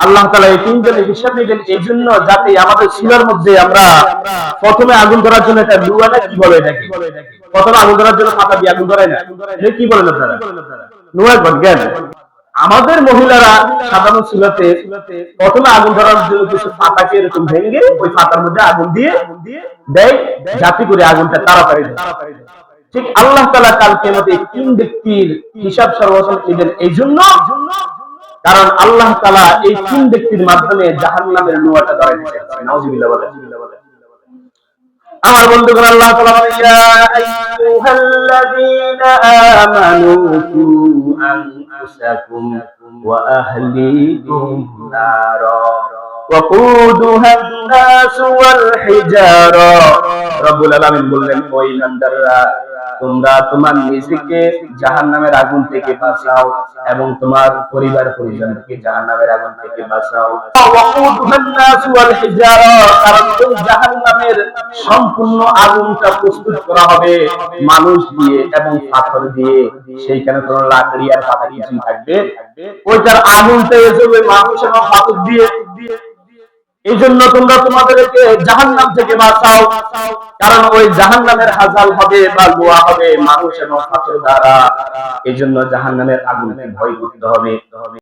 আল্লাহ তালা এই তিনজনের হিসাব এই জন্য যাতে আমাদের মধ্যে আমরা প্রথমে আগুন ধরার জন্য লুয়া না, কি বলে প্রথমে আগুন ধরার জন্য দিয়ে আগুন ধরায় না। কি জ্ঞান আমাদের মহিলারা সাধারণ শিলাতে প্রথমে আগুন ধরার জন্য কিছু পাতাকে এরকম ভেঙে ওই পাতার মধ্যে আগুন দিয়ে দেয়, যাতে করে আগুনটা তাড়াতাড়ি ঠিক আল্লাহ তালা কালকে মধ্যে তিন ব্যক্তির হিসাব সর্বপ্রথম এই জন্য কারণ আল্লাহ তালা এই তিন ব্যক্তির মাধ্যমে জাহান নামের নোয়াটা ধরেন আমার বন্ধুগণ, আল্লাহ তাআলা الناس والحجارة রব্বুল আলামিন বললেন ও ইমানদাররা তোমরা তোমার নিজেকে জাহান্নামের আগুন থেকে বাঁচাও এবং তোমার পরিবার পরিজনকে জাহান্নামের আগুন থেকে বাঁচাও ওয়াকুদুহান নাস ওয়াল হিজারা কারণ এই জাহান্নামের সম্পূর্ণ আগুনটা প্রস্তুত করা হবে মানুষ দিয়ে এবং পাথর দিয়ে সেইখানে কোনো লাকড়ি আর পাতা কিছুই থাকবে ওইটার আগুনটা এসবে মানুষ এবং পাথর দিয়ে এই জন্য তোমরা তোমাদেরকে জাহান নাম থেকে বাঁচাও, কারণ ওই জাহান নামের হাজাল হবে বা গোয়া হবে মানুষ এবং দ্বারা। এই জন্য জাহান নামের আগুনকে ভয় করতে হবে।